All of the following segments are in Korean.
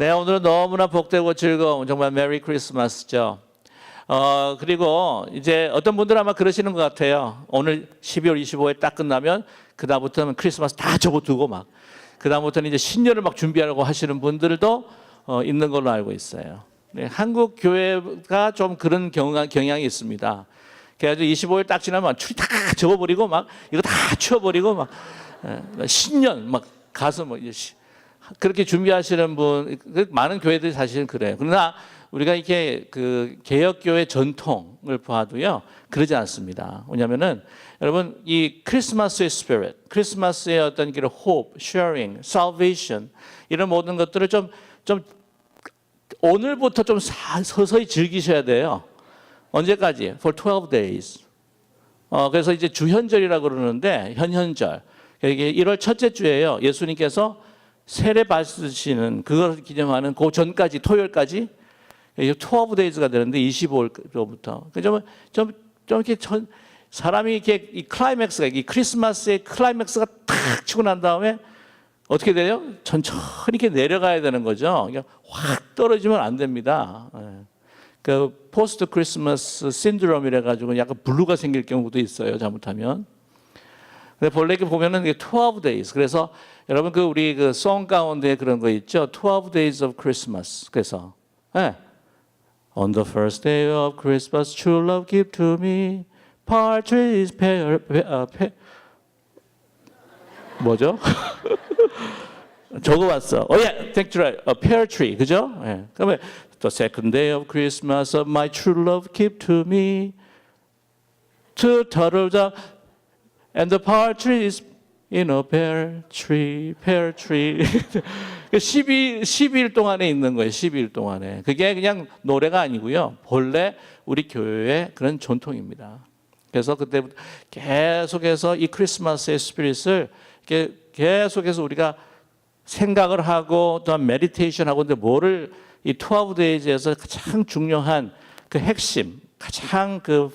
네, 오늘은 너무나 복되고 즐거운 정말 메리 크리스마스죠. 어, 그리고 이제 어떤 분들 아마 그러시는 것 같아요. 오늘 12월 25일 딱 끝나면 그다음부터는 크리스마스 다 접어두고 막 그다음부터는 이제 신년을 막 준비하려고 하시는 분들도 어, 있는 걸로 알고 있어요. 네, 한국 교회가 좀 그런 경향, 경향이 있습니다. 그래가지고 25일 딱 지나면 추리 다 접어버리고 막 이거 다 치워버리고 막 예, 신년 막 가서 뭐 이제 시- 그렇게 준비하시는 분그 많은 교회들이 사실은 그래요. 그러나 우리가 이렇게 그 개혁 교회 전통을 봐도요 그러지 않습니다. 왜냐하면은 여러분 이 크리스마스의 스피릿, 크리스마스의 어떤 그런 hope, sharing, salvation 이런 모든 것들을 좀 좀 오늘부터 좀 사- 서서히 즐기셔야 돼요. 언제까지? For 12 days. 어, 그래서 이제 주현절이라고 그러는데 현현절. 이게 1월 첫째 주예요. 예수님께서 세례 받으시는 그걸 기념하는 그 전까지 토요일까지 12 days가 되는데 25일부터. 좀, 좀, 좀 이렇게 전, 사람이 이렇게 이 클라이맥스가 이 크리스마스의 클라이맥스가 탁 치고 난 다음에 어떻게 돼요? 천천히 이렇게 내려가야 되는 거죠. 그러니까 확 떨어지면 안 됩니다. 예. 그 포스트 크리스마스 신드롬이라 가지고 약간 블루가 생길 경우도 있어요. 잘못하면. 근데 본래 이렇게 보면은 이게 12 days. 그래서 여러분 그 우리 그 송 가운데 그런 거 있죠. 12 days of Christmas. 그래서 예. On the first day of Christmas, true love give to me. Partridge, pear, pear, 아, pear. 뭐죠? 적어봤어. 어, 예, thank you. A pear tree, 그죠? 예. 그러면 the second day of Christmas, of my true love keep to me. Two turtles and the partridge in a pear tree, pear tree. 12, 12일 동안에 있는 거예요. 12일 동안에. 그게 그냥 노래가 아니고요. 본래 우리 교회의 그런 전통입니다. 그래서 그때부터 계속해서 이 크리스마스의 스피릿을 계속해서 우리가 생각을 하고 또한 메디테이션 하고 근데 뭐를 이 투아브 데이즈에서 가장 중요한 그 핵심 가장 그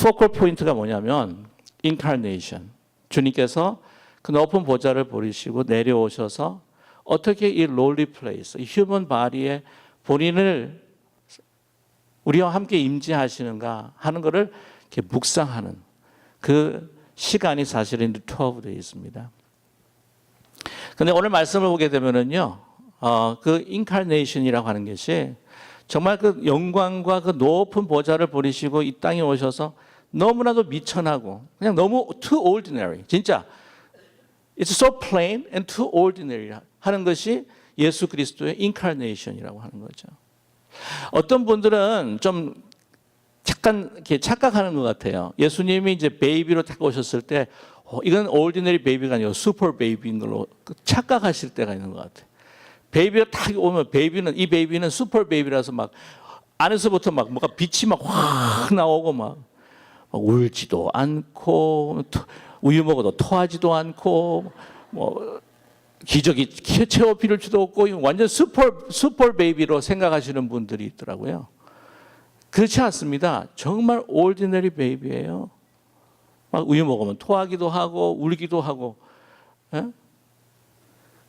포컬 포인트가 뭐냐면 인카네이션 주님께서 그 높은 보좌를 버리시고 내려오셔서 어떻게 이 롤리 플레이스 이 휴먼 바디에 본인을 우리와 함께 임재하시는가 하는 것을 이렇게 묵상하는 그 시간이 사실은 12 데이즈입니다. 근데 오늘 말씀을 보게 되면은요, 어, 그 인카네이션이라고 하는 것이 정말 그 영광과 그 높은 보좌를 버리시고 이 땅에 오셔서 너무나도 미천하고 그냥 너무 too ordinary. 진짜 it's so plain and too ordinary 하는 것이 예수 그리스도의 인카네이션이라고 하는 거죠. 어떤 분들은 좀 약간 이렇게 착각하는 것 같아요. 예수님이 이제 베이비로 딱 오셨을 때 어, 이건 올디너리 베이비가 아니고 슈퍼 베이비인 걸로 착각하실 때가 있는 것 같아요. 베이비가 딱 오면 베이비는 이 베이비는 슈퍼 베이비라서 막 안에서부터 막 뭐가 빛이 막 확 나오고 막, 막 울지도 않고 토- 우유 먹어도 토하지도 않고 뭐 기저귀 채워 필요도 없고 완전 슈퍼 슈퍼 베이비로 생각하시는 분들이 있더라고요. 그렇지 않습니다. 정말 올디너리 베이비예요. 막 우유 먹으면 토하기도 하고 울기도 하고. 예?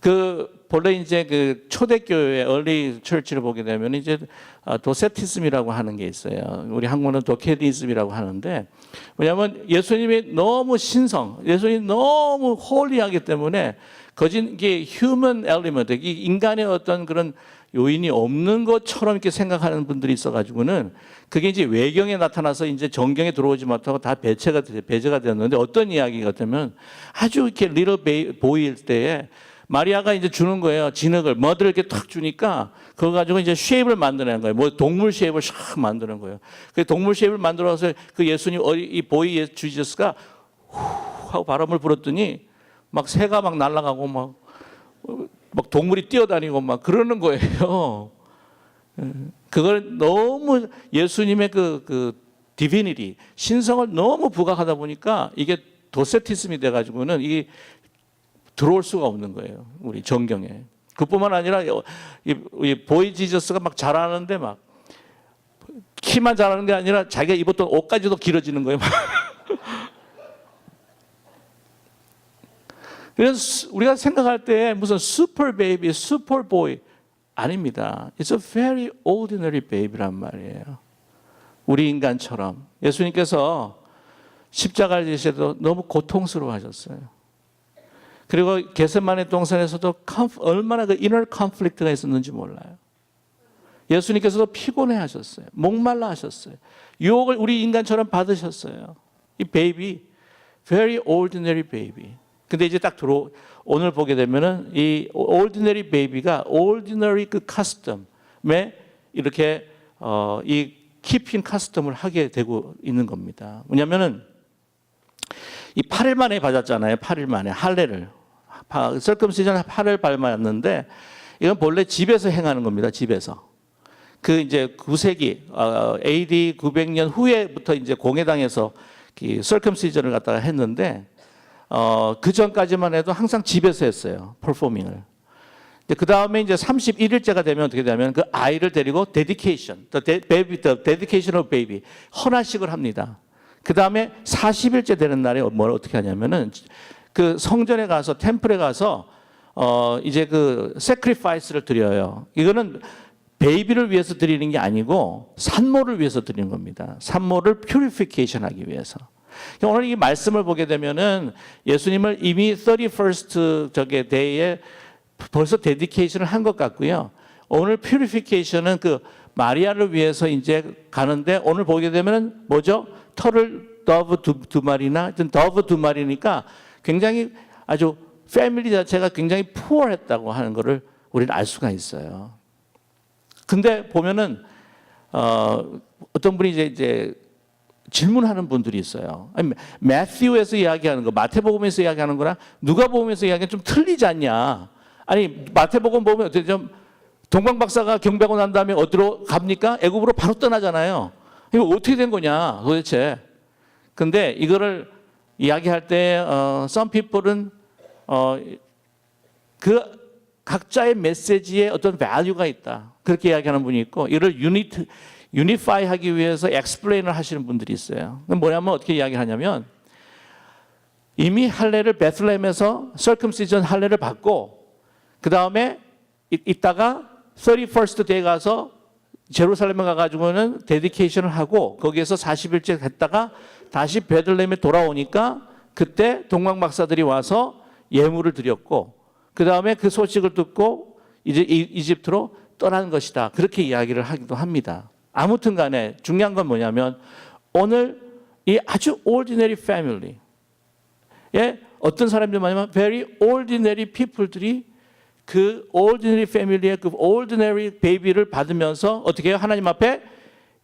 그 본래 이제 그 초대교회 얼리 철치를 보게 되면 이제 아, 도세티즘이라고 하는 게 있어요. 우리 한국어는 도케디즘이라고 하는데 왜냐하면 예수님이 너무 신성, 예수님이 너무 홀리하기 때문에 거진 이게 엘리먼트, 이 인간의 어떤 그런 요인이 없는 것처럼 이렇게 생각하는 분들이 있어가지고는 그게 이제 외경에 나타나서 이제 정경에 들어오지 못하고 다 배제가 돼- 배제가 되었는데 어떤 이야기 같으면 아주 이렇게 리럴 보일 때에 마리아가 이제 주는 거예요 진흙을 머드를 이렇게 탁 주니까 그거 가지고 이제 쉐입을 만드는 거예요 뭐 동물 쉐입을 샥 만드는 거예요 그 동물 쉐입을 만들어서 그 예수님 어리- 이 보이 예- 주지스가 후 하고 바람을 불었더니 막 새가 막 날아가고 막 막 동물이 뛰어다니고 막 그러는 거예요. 예. 그걸 너무 예수님의 그, 그 디비니티, 신성을 너무 부각하다 보니까 이게 도세티즘이 돼가지고는 이게 들어올 수가 없는 거예요. 우리 정경에. 그뿐만 아니라 이, 이 보이 지저스가 막 자라는데 막 키만 자라는 게 아니라 자기가 입었던 옷까지도 길어지는 거예요. 막. 그래서 수- 우리가 생각할 때 무슨 슈퍼 베이비, 슈퍼 보이 아닙니다. It's a very ordinary baby란 말이에요. 우리 인간처럼 예수님께서 십자가를 지시도 너무 고통스러워하셨어요. 그리고 게셋마네 동산에서도 컴- 얼마나 그 이너 컨플릭트가 있었는지 몰라요. 예수님께서도 피곤해 하셨어요. 목말라 하셨어요. 유혹을 우리 인간처럼 받으셨어요. 이 베이비, very ordinary baby. 근데 이제 딱 들어 오늘 보게 되면은 이 ordinary baby가 ordinary 그 custom에 이렇게 어, 이 keeping custom을 하게 되고 있는 겁니다. 뭐냐면은 이 8일 만에 받았잖아요. 8일 만에 할례를 설금시전 8일 밟았는데 이건 본래 집에서 행하는 겁니다. 집에서. 그 이제 9세기 어, AD 900년 후에부터 이제 공회당에서 그 설컴시전을 갖다가 했는데 어, 그 전까지만 해도 항상 집에서 했어요. 퍼포밍을. 그 다음에 이제 31일째가 되면 어떻게 되냐면 그 아이를 데리고 데디케이션, the de- baby, dedication 헌화식을 합니다. 그 다음에 40일째 되는 날에 뭘 어떻게 하냐면은 그 성전에 가서 템플에 가서 어 이제 그 sacrifice를 드려요. 이거는 베이비를 위해서 드리는 게 아니고 산모를 위해서 드리는 겁니다. 산모를 purification 하기 위해서. 오늘 이 말씀을 보게 되면은 예수님을 이미 31st 저게 데이에 벌써 데디케이션을 한 것 같고요. 오늘 퓨리피케이션은 그 마리아를 위해서 이제 가는데 오늘 보게 되면은 뭐죠? 털을 더브 두, 두 마리나 하여튼 더브 두 마리니까 굉장히 아주 패밀리 자체가 굉장히 푸어했다고 하는 거를 우리는 알 수가 있어요. 근데 보면은 어, 어떤 분이 이제, 이제 질문하는 분들이 있어요. 아니, 매튜에서 이야기하는 거, 마태복음에서 이야기하는 거랑 누가복음에서 이야기하는 좀 틀리지 않냐? 아니 마태복음 보면 어떻게 좀 동방 박사가 경배하고 난 다음에 어디로 갑니까? 애굽으로 바로 떠나잖아요. 이거 어떻게 된 거냐 도대체? 근데 이거를 이야기할 때 어, some people은 어, 그 각자의 메시지에 어떤 value가 있다. 그렇게 이야기하는 분이 있고 이를 유니트 유니파이 하기 위해서 explain을 하시는 분들이 있어요. 뭐냐면 어떻게 이야기하냐면 이미 할례를 베틀레헴에서 circumcision 할례를 받고 그 다음에 이따가 31st day 가서 제루살렘에 가가지고는 데디케이션을 하고 거기에서 40일째 했다가 다시 베들레헴에 돌아오니까 그때 동방 박사들이 와서 예물을 드렸고 그 다음에 그 소식을 듣고 이제 이- 이집트로 떠나는 것이다. 그렇게 이야기를 하기도 합니다. 아무튼 간에 중요한 건 뭐냐면 오늘 이 아주 ordinary family 예, 어떤 사람들 말하면 very ordinary people들이 그 ordinary family의 그 ordinary baby를 받으면서 어떻게 해요? 하나님 앞에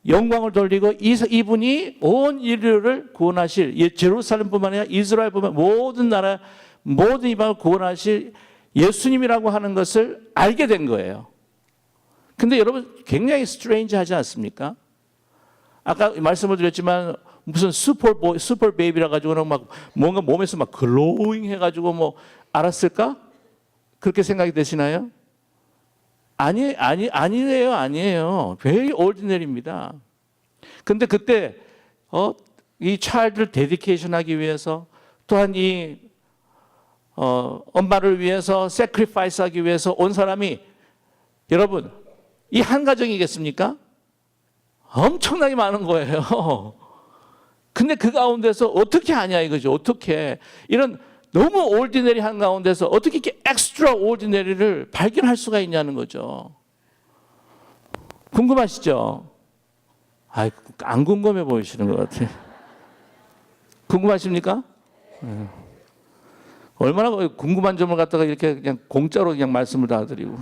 영광을 돌리고 이- 이분이 온 인류를 구원하실 예, 제루살렘뿐만 아니라 이스라엘뿐만 모든 나라 모든 이방을 구원하실 예수님이라고 하는 것을 알게 된 거예요. 근데 여러분 굉장히 스트레인지 하지 않습니까? 아까 말씀을 드렸지만 무슨 슈퍼 보 슈퍼 베이비라 가지고는 막 뭔가 몸에서 막 글로잉 해 가지고 뭐 알았을까? 그렇게 생각이 되시나요? 아니 아니 아니에요. 아니에요. very ordinary입니다. 근데 그때 어, 이 차일드를 데디케이션 하기 위해서 또한 이 어, 엄마를 위해서 sacrifice 하기 위해서 온 사람이 여러분 이 한 가정이겠습니까? 엄청나게 많은 거예요. 근데 그 가운데서 어떻게 하냐 이거죠. 어떻게 이런 너무 올디너리 한 가운데서 어떻게 이렇게 엑스트라 올디너리를 발견할 수가 있냐는 거죠. 궁금하시죠? 아, 안 궁금해 보이시는 것 같아요. 궁금하십니까? 네. 얼마나 궁금한 점을 갖다가 이렇게 그냥 공짜로 그냥 말씀을 다 드리고.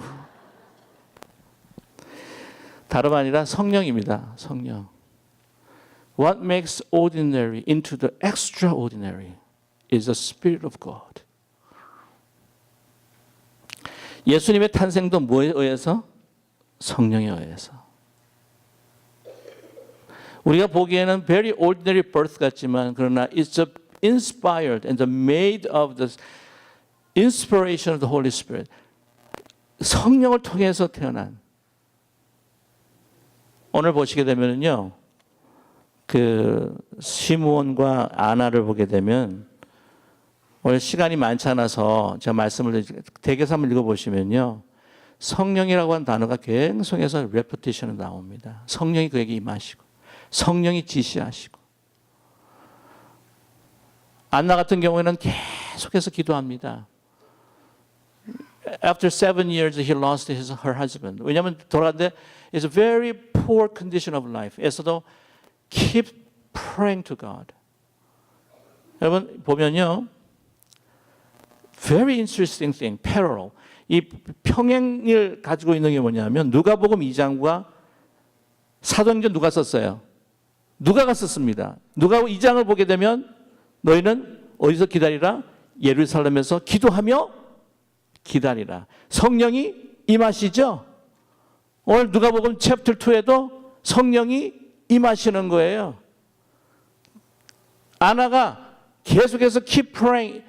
다름 아니라 성령입니다. 성령. What makes ordinary into the extraordinary is the Spirit of God. 예수님의 탄생도 뭐에 의해서? 성령에 의해서. 우리가 보기에는 very ordinary birth 같지만 그러나 it's inspired and made of the inspiration of the Holy Spirit. 성령을 통해서 태어난 오늘 보시게 되면요. 그 시므온과 아나를 보게 되면 오늘 시간이 많지 않아서 제가 말씀을 대개서 한번 읽어 보시면요. 성령이라고 하는 단어가 계속해서 레프티션으로 나옵니다. 성령이 그에게 임하시고 성령이 지시하시고 안나 같은 경우에는 계속해서 기도합니다. After seven years, he lost his, her husband. 왜냐하면 돌아갔는데 it's a very poor condition of life. 에서도 keep praying to God. 여러분 보면요, very interesting thing, parallel. 이 평행을 가지고 있는 게 뭐냐면 누가복음 2장과 사도행전 누가 썼어요? 누가가 썼습니다. 누가 2장을 보게 되면 너희는 어디서 기다리라? 예루살렘에서 기도하며 기다리라. 성령이 임하시죠? 오늘 누가복음 챕터 2에도 성령이 임하시는 거예요. 아나가 계속해서 keep praying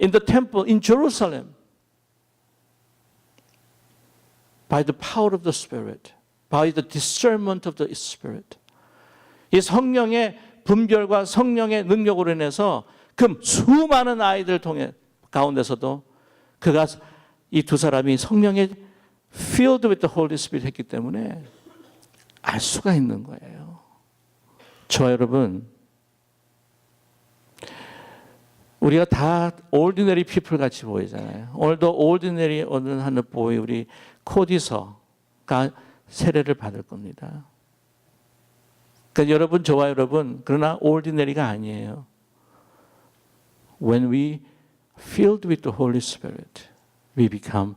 in the temple in Jerusalem by the power of the Spirit, by the discernment of the Spirit. 이 성령의 분별과 성령의 능력으로 인해서 그 수많은 아이들 통해 가운데서도 그가 이 두 사람이 성령의 filled with the Holy Spirit 했기 때문에 알 수가 있는 거예요. 저와 여러분, 우리가 다 ordinary people 같이 보이잖아요. 오늘도 ordinary 어느 하는 보이 우리 코디서가 세례를 받을 겁니다. 그러니까 여러분, 저와 여러분, 그러나 ordinary가 아니에요. When we filled with the Holy Spirit, we become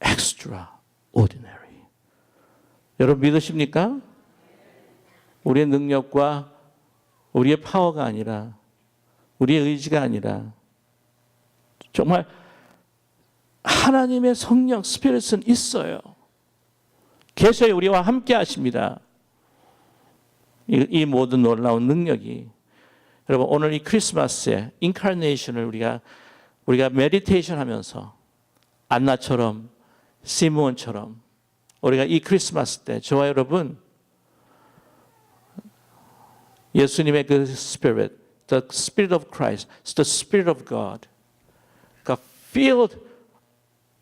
extraordinary. 여러분 믿으십니까? 우리의 능력과 우리의 파워가 아니라 우리의 의지가 아니라 정말 하나님의 성령 스피릿은 있어요. 계셔 우리와 함께 하십니다. 이, 이 모든 놀라운 능력이 여러분 오늘 이 크리스마스에 인카네이션을 우리가 우리가 메디테이션 하면서 안나처럼 시므온처럼 우리가 이 크리스마스 때 저와 여러분 예수님의 그 스피릿, the spirit of Christ, the spirit of God, 가 filled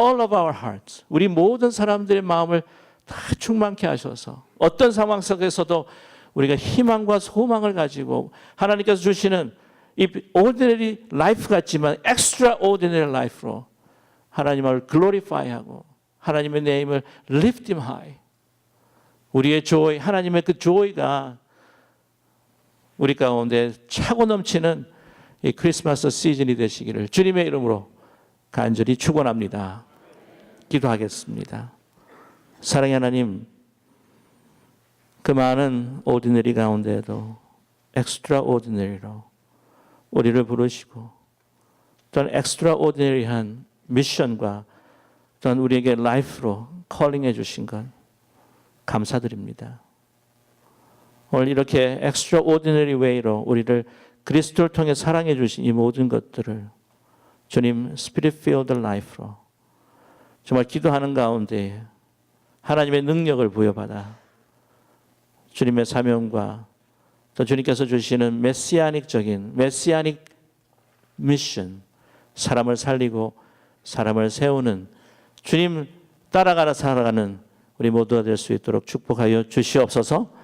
all of our hearts. 우리 모든 사람들의 마음을 다 충만케 하셔서 어떤 상황 속에서도 우리가 희망과 소망을 가지고 하나님께서 주시는 이 ordinary life 같지만 extraordinary life로 하나님을 glorify하고 하나님의 네임을 lift him high. 우리의 joy, 하나님의 그 joy가 우리 가운데 차고 넘치는 이 크리스마스 시즌이 되시기를 주님의 이름으로 간절히 축원합니다. 기도하겠습니다. 사랑의 하나님, 그 많은 오디너리 가운데에도 엑스트라 오디너리로 우리를 부르시고 또한 엑스트라 오디너리한 미션과 또한 우리에게 라이프로 컬링해 주신 것 감사드립니다. 오늘 이렇게 extraordinary way로 우리를 그리스도를 통해 사랑해 주신 이 모든 것들을 주님 spirit filled life로 정말 기도하는 가운데 하나님의 능력을 부여받아 주님의 사명과 또 주님께서 주시는 메시아닉적인 메시아닉 미션 사람을 살리고 사람을 세우는 주님 따라가라 살아가는 우리 모두가 될 수 있도록 축복하여 주시옵소서